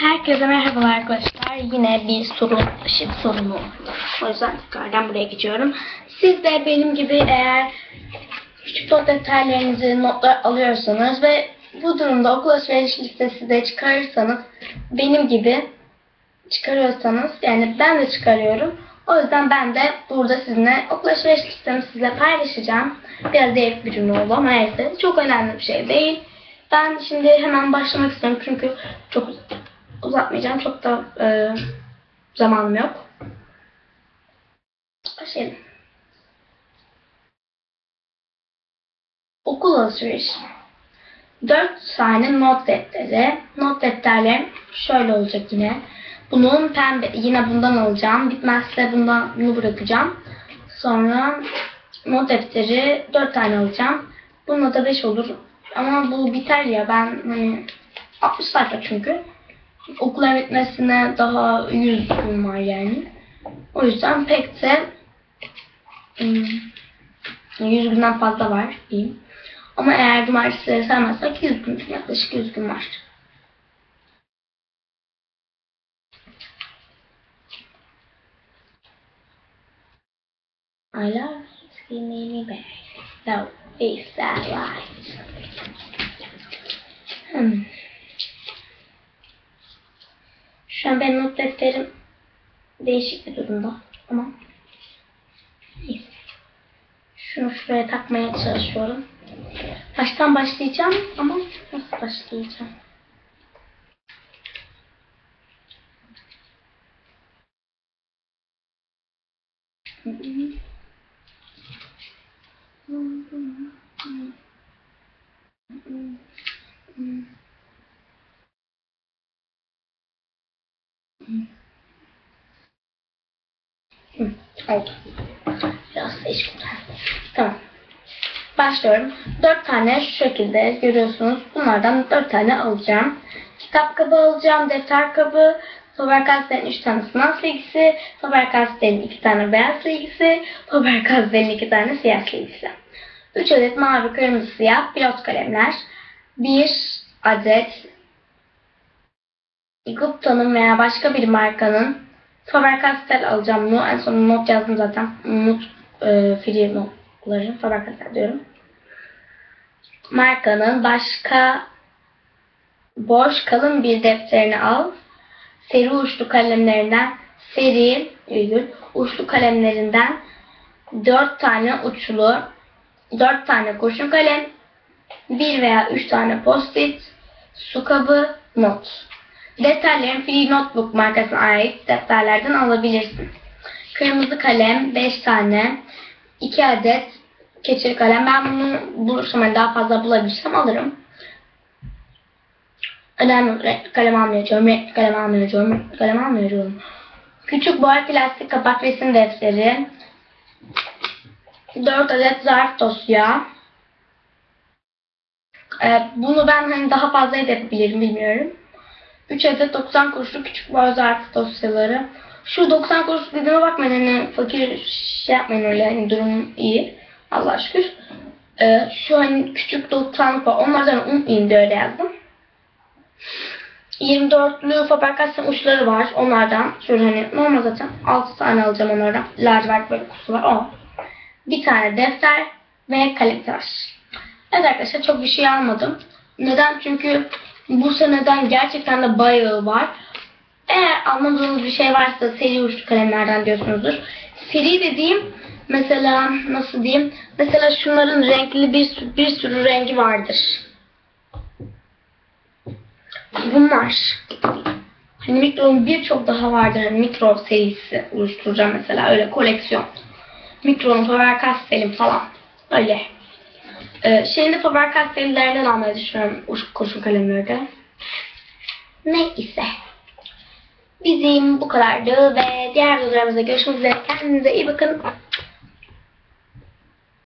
Herkese merhabalar arkadaşlar. Yine bir soru, ışık sorunu. O yüzden tekrardan buraya geçiyorum. Siz de benim gibi eğer küçük not detaylarınızı notlar alıyorsanız ve bu durumda okul alışveriş listesi de çıkarırsanız benim gibi çıkarıyorsanız yani ben de çıkarıyorum. O yüzden ben de burada sizinle okul alışveriş listemi sizinle paylaşacağım. Biraz değişik bir cümle oldu ama neyse. Çok önemli bir şey değil. Ben şimdi hemen başlamak istiyorum çünkü çok uzatmayacağım. Çok da e, zamanım yok. Başlayalım. Okul alışverişi. 4 tane not defteri. Not defterlerim şöyle olacak yine. Bunun pembe, yine bundan alacağım. Bitmezse bundan bunu bırakacağım. Sonra not defteri 4 tane alacağım. Bununla da 5 olur. Ama bu biter ya ben hani 60 sayfa çünkü. Okulun bitmesine daha 100 gün var yani. O yüzden pek de hmm, 100 günden fazla var diyeyim. Ama eğer cumartesileri saymazsak 100 gün, yaklaşık 100 gün var. I love skinny me back. İs that right? Defterim değişik bir durumda ama neyse. Şunu şuraya takmaya çalışıyorum. Baştan başlayacağım ama nasıl başlayacağım? Hı, oldu. Biraz değişik. Tamam. Başlıyorum. Dört tane şu şekilde görüyorsunuz. Bunlardan dört tane alacağım. Kitap kabı alacağım, defter kabı, Faber-Castell'in üç tane sınav silgisi, Faber-Castell'in iki tane beyaz silgisi, Faber-Castell'in iki tane siyah silgisi. Üç adet mavi, kırmızı, siyah pilot kalemler. Bir adet Gupta'nın veya başka bir markanın Faber-Castell alacağım bunu. En son not yazdım zaten. Not e, free notları. Faber-Castell diyorum. Markanın başka boş kalın bir defterini al. Seri uçlu kalemlerinden seri virgül, uçlu kalemlerinden 4 tane uçlu 4 tane kurşun kalem 1 veya 3 tane post-it su kabı not. Defterlerin Free Notebook markasına ait defterlerden alabilirsin. Kırmızı kalem 5 tane, 2 adet keçeli kalem. Ben bunu bulursam yani daha fazla bulabilirsem alırım. Önemli renkli kalem almayacağım, renkli kalem almayacağım, renkli kalem almayacağım. Küçük boy plastik kapak resim defteri. 4 adet zarf dosya. Ee, bunu ben hani daha fazla edebilirim bilmiyorum. 3 adet 90 kuruşluk küçük boy zarf dosyaları. Şu 90 kuruş dediğime bakmayın hani fakir şey yapmayın öyle hani durum iyi. Allah şükür. Ee, şu hani küçük 90 var. Onlardan unutmayayım diye öyle yazdım. 24'lü Faber-Castell uçları var. Onlardan şöyle hani normal zaten 6 tane alacağım onlardan. Lacivert böyle kutusu var. O. Bir tane defter ve kalem. Evet arkadaşlar çok bir şey almadım. Neden? Çünkü bu seneden gerçekten de bayağı var. Eğer anlamadığınız bir şey varsa seri uçlu kalemlerden diyorsunuzdur. Seri dediğim mesela nasıl diyeyim? Mesela şunların renkli bir, bir sürü rengi vardır. Bunlar. Hani mikronun birçok daha vardır. Hani mikro serisi oluşturacağım mesela öyle koleksiyon. Mikronun Faber-Castell'in falan. Öyle. Ee, şeyini Faber-Castell'lerden almayı düşünüyorum. Kurşun kalemlerde. Neyse. Bizim bu kadardı ve diğer videolarımızda görüşmek üzere. Kendinize iyi bakın.